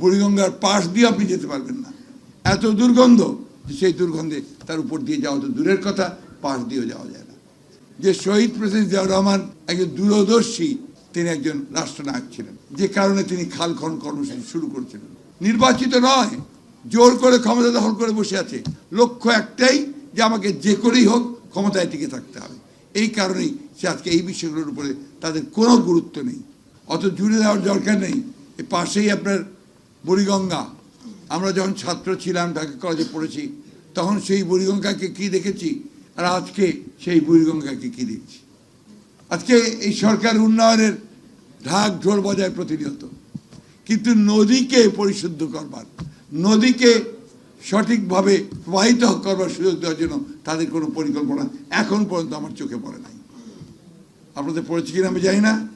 বুড়িগঙ্গার পাশ দিয়ে আপনি যেতে পারবেন না। এত দুর্গন্ধ সেই দুর্গন্ধে তার উপর দিয়ে যাওয়া তো দূরের কথা, পাশ দিয়েও যাওয়া যায় না। যে শহীদ প্রেসিডেন্ট জিয়াউর রহমান একজন দূরদর্শী, তিনি একজন রাষ্ট্রনায়ক ছিলেন। যে কারণে তিনি খাল খন কর্মসূচি শুরু করেছিলেন। নির্বাচিত নয়, জোর করে ক্ষমতা দখল করে বসে আছে। লক্ষ্য একটাই, যে আমাকে যে করেই হোক ক্ষমতায় টিকে থাকতে হবে। এই কারণেই সে আজকে এই বিষয়গুলোর উপরে তাদের কোনো গুরুত্ব নেই। অত জুড়ে দেওয়ার দরকার নেই। পাশেই আপনার বুড়িগঙ্গা। আমরা যখন ছাত্র ছিলাম, ঢাকা কলেজে পড়েছি, তখন সেই বুড়িগঙ্গাকে কি দেখেছি? আর আজকে সেই বুড়িগঙ্গাকে কি দেখছি? আজকে এই সরকার উন্নয়নের ঢাক ঢোল বজায় প্রতিনিয়ত। কিন্তু নদীকে পরিশুদ্ধ করবার, নদীকে সঠিকভাবে প্রবাহিত করবার সুযোগ দেওয়ার জন্য তাদের কোনো পরিকল্পনা এখন পর্যন্ত আমার চোখে পড়ে নাই। আপনাদের পড়েছি কিনা আমি জানি না।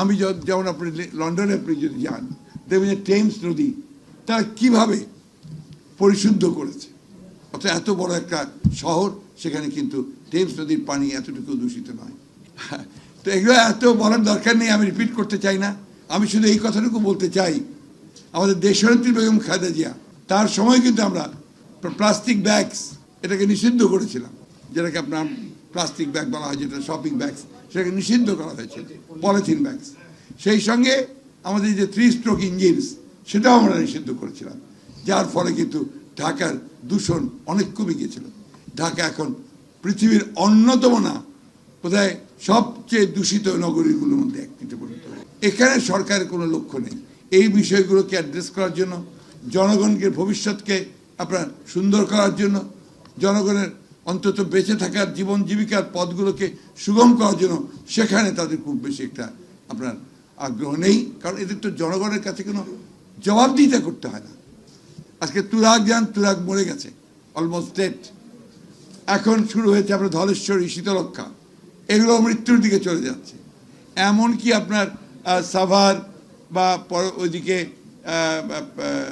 আমি যেমন আপনি লন্ডনে আপনি যদি যান, দেখবেন যে টেমস নদী তারা কীভাবে পরিশুদ্ধ করেছে? অর্থাৎ এত বড় একটা শহর, সেখানে কিন্তু টেমস নদীর পানি এতটুকু দূষিত নয়। তো এগুলো এত বলার দরকার নেই, আমি রিপিট করতে চাই না। আমি শুধু এই কথাটুকু বলতে চাই, আমাদের দেশনেত্রী বেগম খালেদা জিয়া, তার সময় কিন্তু আমরা প্লাস্টিক ব্যাগস এটাকে নিষিদ্ধ করেছিলাম, যেটাকে আপনার প্লাস্টিক ব্যাগ বলা হয়, যেটা শপিং ব্যাগস সেটাকে নিষিদ্ধ করা হয়েছিল পলিথিন ব্যাগস। সেই সঙ্গে আমাদের যে থ্রি স্ট্রোক ইঞ্জিনস সেটাও আমরা নিষিদ্ধ করেছিলাম। যার ফলে কিন্তু ঢাকার দূষণ অনেক কমে গিয়েছিল। ঢাকা এখন পৃথিবীর অন্যতম না, বোধহয় সবচেয়ে দূষিত নগরীগুলোর মধ্যে একটিতে পরিণত এখানে সরকারের কোনো লক্ষ্য নেই। এই বিষয়গুলোকে অ্যাড্রেস করার জন্য, জনগণকে ভবিষ্যৎকে আপনার সুন্দর করার জন্য, জনগণের অন্তত বেঁচে থাকার জীবন জীবিকার পথগুলোকে সুগম করার জন্য সেখানে তাদের খুব বেশি একটা আপনার আগ্রহ নেই। কারণ এদের তো জনগণের কাছে কোনো জবাবদিহিতা করতে হয় না। আজকে তুরাগ যান, তুরাগ মরে গেছে অলমোস্ট ডেট এখন শুরু হয়েছে আপনার ধলেশ্বরী শীতলক্ষা এগুলো মৃত্যুর দিকে চলে যাচ্ছে। এমনকি আপনার সাভার বা পর- ওইদিকে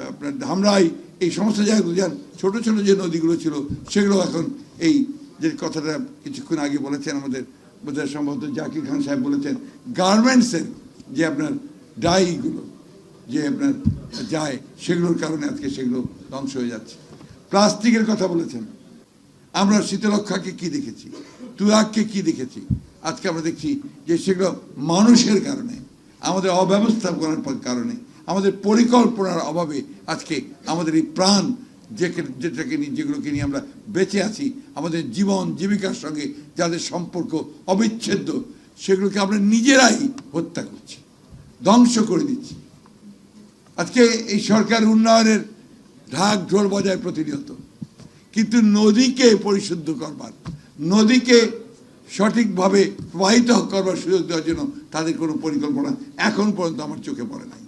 আপনার ধামরাই, এই সমস্ত জায়গাগুলো যান ছোট ছোট যে নদীগুলো ছিল, সেগুলো এখন এই যে কথাটা কিছুক্ষণ আগে বলেছেন আমাদের বোধহয় সম্ভবত জাকির খান সাহেব বলেছেন গার্মেন্টসের যে আপনার ডাইগুলো, যে আপনার যায়, সেগুলোর কারণে আজকে সেগুলো ধ্বংস হয়ে যাচ্ছে। প্লাস্টিকের কথা বলেছেন। আমরা শীতলক্ষাকে কি দেখেছি? তুরাগকে কি দেখেছি? আজকে আমরা দেখছি যে সেগুলো মানুষের কারণে, আমাদের অব্যবস্থাপনার কারণে আমাদের পরিকল্পনার অভাবে আজকে আমাদের এই প্রাণ যে- যেটাকে নিয়ে যেগুলোকে নিয়ে আমরা বেঁচে আছি, আমাদের জীবন জীবিকার সঙ্গে যাদের সম্পর্ক অবিচ্ছেদ্য, সেগুলোকে আমরা নিজেরাই হত্যা করছি, ধ্বংস করে দিচ্ছি। আজকে এই সরকার উন্নয়নের ঢাক ঢোল বজায় প্রতিনিয়ত। কিন্তু নদীকে পরিশুদ্ধ করবার, নদীকে সঠিকভাবে প্রবাহিত করবার সুযোগ দেওয়ার জন্য তাদের কোনো পরিকল্পনা এখন পর্যন্ত আমার চোখে পড়ে নাই।